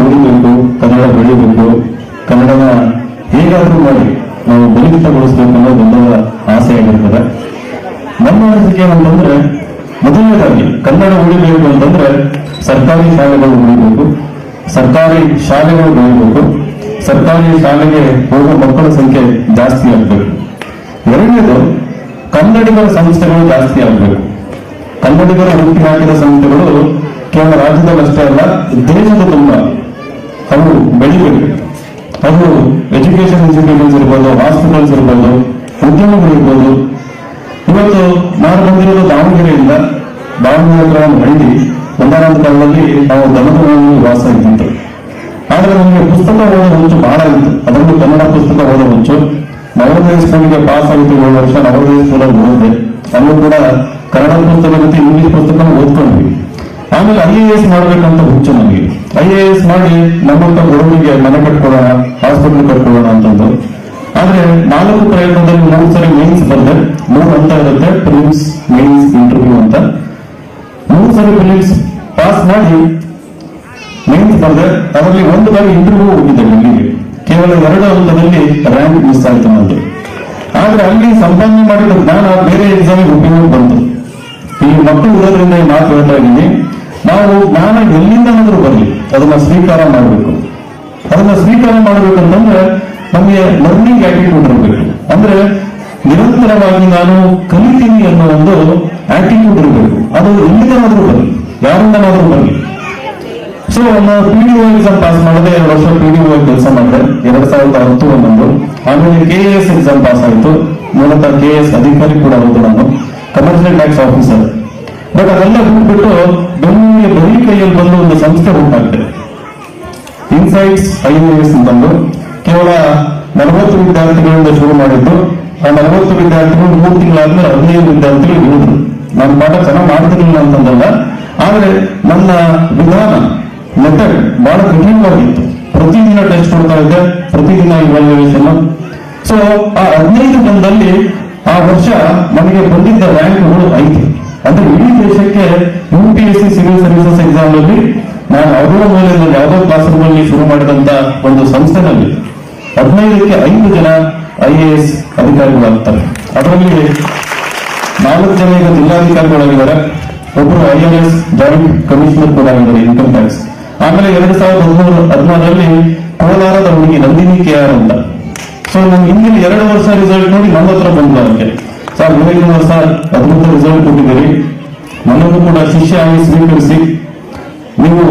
ಉಳಿಬೇಕು ಕನ್ನಡ ಬೆಳಿಬೇಕು ಕನ್ನಡನ ಹೇಗಾದ್ರೂ ಮಾಡಿ ನಾವು ಬಲಿಷ್ಠಗೊಳಿಸಬೇಕು ಅನ್ನೋದು ದೊಡ್ಡ ಆಸೆ ಆಗಿರ್ತದೆ ನಮ್ಮ ಅನಿಸಿಕೆ ಏನಂತಂದ್ರೆ, ಮೊದಲನೇದಾಗಿ ಕನ್ನಡ ಉಳಿಬೇಕು ಅಂತಂದ್ರೆ ಸರ್ಕಾರಿ ಶಾಲೆಗಳು ಉಳಿಬೇಕು. ಸರ್ಕಾರಿ ಶಾಲೆಗಳು ಬೆಳಿಬೇಕು ಸರ್ಕಾರಿ ಶಾಲೆಗೆ ಹೋಗುವ ಮಕ್ಕಳ ಸಂಖ್ಯೆ ಜಾಸ್ತಿ ಆಗಬೇಕು. ಎರಡನೇದು, ಕನ್ನಡಿಗರ ಸಂಸ್ಥೆಗಳು ಜಾಸ್ತಿ ಆಗಬೇಕು. ಕನ್ನಡಿಗರ ಹುಟ್ಟಿ ಹಾಕಿದ ಸಂಸ್ಥೆಗಳು ಕೇವಲ ರಾಜ್ಯದಲ್ಲಷ್ಟೇ ಅಲ್ಲ, ದೇಶದ ತುಂಬ ಅವು ಬೆಳಿಬೇಕು ಅದು ಎಜುಕೇಶನ್ ಇನ್ಸ್ಟಿಟ್ಯೂಷನ್ಸ್ ಇರ್ಬೋದು, ಹಾಸ್ಪಿಟಲ್ಸ್ ಇರ್ಬೋದು ಉದ್ಯಮಗಳು ಇರ್ಬೋದು. ಇವತ್ತು ನಾನು ಬಂದಿರೋದು ದಾವಣಗೆರೆಯಿಂದ ದಾವಣಗೆರೆ ಹತ್ರ ಒಂದು ಹಳ್ಳಿ ಕಾಲದಲ್ಲಿ ನಾವು ದನದಲ್ಲಿ ವಾಸ ಇದ್ದಿತ್ತು ಆದರೆ ನಮಗೆ ಪುಸ್ತಕ ಓದೋ ಹುಚ್ಚು ಬಹಳ ಇತ್ತು. ಅದರಲ್ಲೂ ಕನ್ನಡ ಪುಸ್ತಕ ಓದೋ ಹುಚ್ಚು. ನವೋದಯ ಸ್ಕೂಲ್ಗೆ ಪಾಸ್ ಆಗಿತ್ತು ಏಳು ವರ್ಷ ನವೋದಯ ಸ್ಕೂಲಲ್ಲಿ ಓದಿದೆ. ಅಲ್ಲೂ ಕೂಡ ಕನ್ನಡ ಪುಸ್ತಕ ಮತ್ತು ಇಂಗ್ಲಿಷ್ ಪುಸ್ತಕ ಓದ್ಕೊಂಡ್ವಿ. ಆಮೇಲೆ ಐ ಎ ಎಸ್ ಮಾಡ್ಬೇಕಂತ ಹುಚ್ಚು ನನಗೆ ಐ ಎ ಎಸ್ ಮಾಡಿ ನಮ್ಮಂತ ಬಡವರಿಗೆ ಮನೆ ಕಟ್ಕೊಳ್ಳೋಣ ಹಾಸ್ಪಿಟಲ್ ಕಟ್ಕೊಳ್ಳೋಣ ಅಂತಂದು ಆದ್ರೆ ನಾಲ್ಕು ಪ್ರಯತ್ನದಲ್ಲಿ ಮೂರು ಸರಿ ಮೇನ್ಸ್ ಬಂದೆ ಮೂರು ಅಂತ ಇರುತ್ತೆ ಪ್ರಿಮ್ಸ್ ಮೇನ್ಸ್ ಇಂಟರ್ವ್ಯೂ ಅಂತ. ಮೂರು ಸರಿ ಪ್ರಿಲಿಮ್ಸ್ ಪಾಸ್ ಮಾಡಿ ಮೇನ್ಸ್ ಬಂದೆ ಅದರಲ್ಲಿ ಒಂದು ಬಾರಿ ಇಂಟರ್ವ್ಯೂ ಹೋಗಿದ್ದೆ ಡೆಲ್ಲಿಗೆ ಕೇವಲ ಎರಡು ಹಂತದಲ್ಲಿ ರ್ಯಾಂಕ್ ಮಿಸ್ ಆಯ್ತು ಆದ್ರೆ ಅಲ್ಲಿ ಸಂಪಾದನೆ ಮಾಡಿದ ಜ್ಞಾನ ಬೇರೆ ಎಕ್ಸಾಮಿಗೆ ಉಪಯೋಗ ಬಂತು. ಈ ಮಕ್ಕಳು ಇರೋದ್ರಿಂದ ಮಾತು ಹೇಳ್ತಾ ಇದ್ದೀನಿ? ನಾವು ಜ್ಞಾನ ಎಲ್ಲಿಂದನಾದ್ರೂ ಬರಲಿ ಅದನ್ನ ಸ್ವೀಕಾರ ಮಾಡಬೇಕು. ಅದನ್ನ ಸ್ವೀಕಾರ ಮಾಡಬೇಕಂತಂದ್ರೆ ನಮಗೆ ಲರ್ನಿಂಗ್ ಆಟಿಟ್ಯೂಡ್ ಇರಬೇಕು. ಅಂದ್ರೆ ನಿರಂತರವಾಗಿ ನಾನು ಕಲಿತೀನಿ ಅನ್ನೋ ಒಂದು ಆಟಿಟ್ಯೂಡ್ ಇರಬೇಕು. ಅದು ಎಲ್ಲಿಂದನಾದ್ರೂ ಬರಲಿ ಯಾರಿಂದನಾದ್ರೂ ಬರಲಿ ಸೊ ನಾನು ಪಿ ಡಿ ಎಕ್ಸಾಮ್ ಪಾಸ್ ಮಾಡಿದೆ ಎರಡು ವರ್ಷ ಪಿ ಡಿ ಕೆಲಸ ಮಾಡಿದೆ. ಎರಡ್ ಸಾವಿರದ ಹತ್ತು ಒಂದೊಂದು ಆಮೇಲೆ ಕೆ ಎಸ್ ಎಕ್ಸಾಮ್ ಪಾಸ್ ಆಯಿತು. ಮೂಲತಃ ಕೆ ಎಸ್ ಅಧಿಕಾರಿ ಕೂಡ ಹೌದು ನಾನು. ಕಮರ್ಷಿಯಲ್ ಟ್ಯಾಕ್ಸ್ ಆಫೀಸರ್ ಬಟ್ ಅದೆಲ್ಲ ಬಿಟ್ಬಿಟ್ಟು ಬೆಂಗಳೂರಿಗೆ ಬರೀ ಬಂದು ಒಂದು ಸಂಸ್ಥೆ ಉಂಟಾಗಿದೆ ಇನ್ಸೈಟ್ಸ್ ಐ ಎಸ್ ಅಂತಂದು ಕೇವಲ ನಲವತ್ತು ವಿದ್ಯಾರ್ಥಿಗಳಿಂದ ಶುರು ಮಾಡಿದ್ದು, ಆ ನಲವತ್ತು ವಿದ್ಯಾರ್ಥಿಗಳು ಮೂರು ತಿಂಗಳಾದ್ಮೇಲೆ ಹದಿನೈದು ವಿದ್ಯಾರ್ಥಿಗಳು ಇಳಿದ್ರು ನಾನು ಪಾಠ ಚೆನ್ನಾಗಿ ಮಾಡ್ತಿರ್ಲಿಲ್ಲ ಅಂತಂದಲ್ಲ, ಆದ್ರೆ ನನ್ನ ವಿಧಾನ ಮೆಥಡ್ ಬಹಳ ಕಠಿಣವಾಗಿತ್ತು. ಪ್ರತಿದಿನ ಟೆಸ್ಟ್ ಕೊಡ್ತಾ ಇದ್ದೆ, ಪ್ರತಿದಿನ ಇವಾಲ್ಯುವೇಷನ್ ಸೊ ಆ ಹದಿನೈದು ದಿನದಲ್ಲಿ ಆ ವರ್ಷ ನಮಗೆ ಬಂದಿದ್ದ ರ್ಯಾಂಕ್ಗಳು ಐದು. ಅಂದ್ರೆ ಇಡೀ ದೇಶಕ್ಕೆ U P S C civil services exam ಅಲ್ಲಿ ನಾನು ಯಾವುದೋ ಮೇಲೆ ಯಾವುದೋ ಕ್ಲಾಸ್ ರೂಮ್ ಅಲ್ಲಿ ಶುರು ಮಾಡಿದಂತ ಒಂದು ಸಂಸ್ಥೆನಲ್ಲಿ ಹದಿನೈದಕ್ಕೆ ಐದು ಜನ ಐ ಎ ಎಸ್ ಅಧಿಕಾರಿಗಳಾಗ್ತಾರೆ ಅದರಲ್ಲಿ ನಾಲ್ಕು ಜನ ಈಗ ಜಿಲ್ಲಾಧಿಕಾರಿಗಳಾಗಿದ್ದಾರೆ. ಒಬ್ಬರು I N S joint commissioner ಕೂಡ ಆಗಿದ್ದಾರೆ ಇನ್ಕಮ್ ಟ್ಯಾಕ್ಸ್ ಆಮೇಲೆ ಎರಡ್ ಸಾವಿರದ ಹದಿಮೂರು ಹದಿನಾರರಲ್ಲಿ ಕೋಲಾರದ ಹುಡುಗಿ ನಂದಿನಿ ಕೆ ಆರ್ ಅಂತ. ಸೊ ನಾನು ಹಿಂದಿನ ಎರಡು ವರ್ಷ ರಿಸಲ್ಟ್ ನೋಡಿ ನನ್ನ ಹತ್ರ ಬಂದ ಅದಕ್ಕೆ. ಸರ್ ಮುಂದಿನ ವರ್ಷ ಅದ್ಭುತ ರಿಸಲ್ಟ್ ಕೊಟ್ಟಿದ್ದೀರಿ. ನನ್ನನ್ನು ಕೂಡ ಶಿಷ್ಯ ಆಗಿ ಸ್ವೀಕರಿಸಿ ನೀವು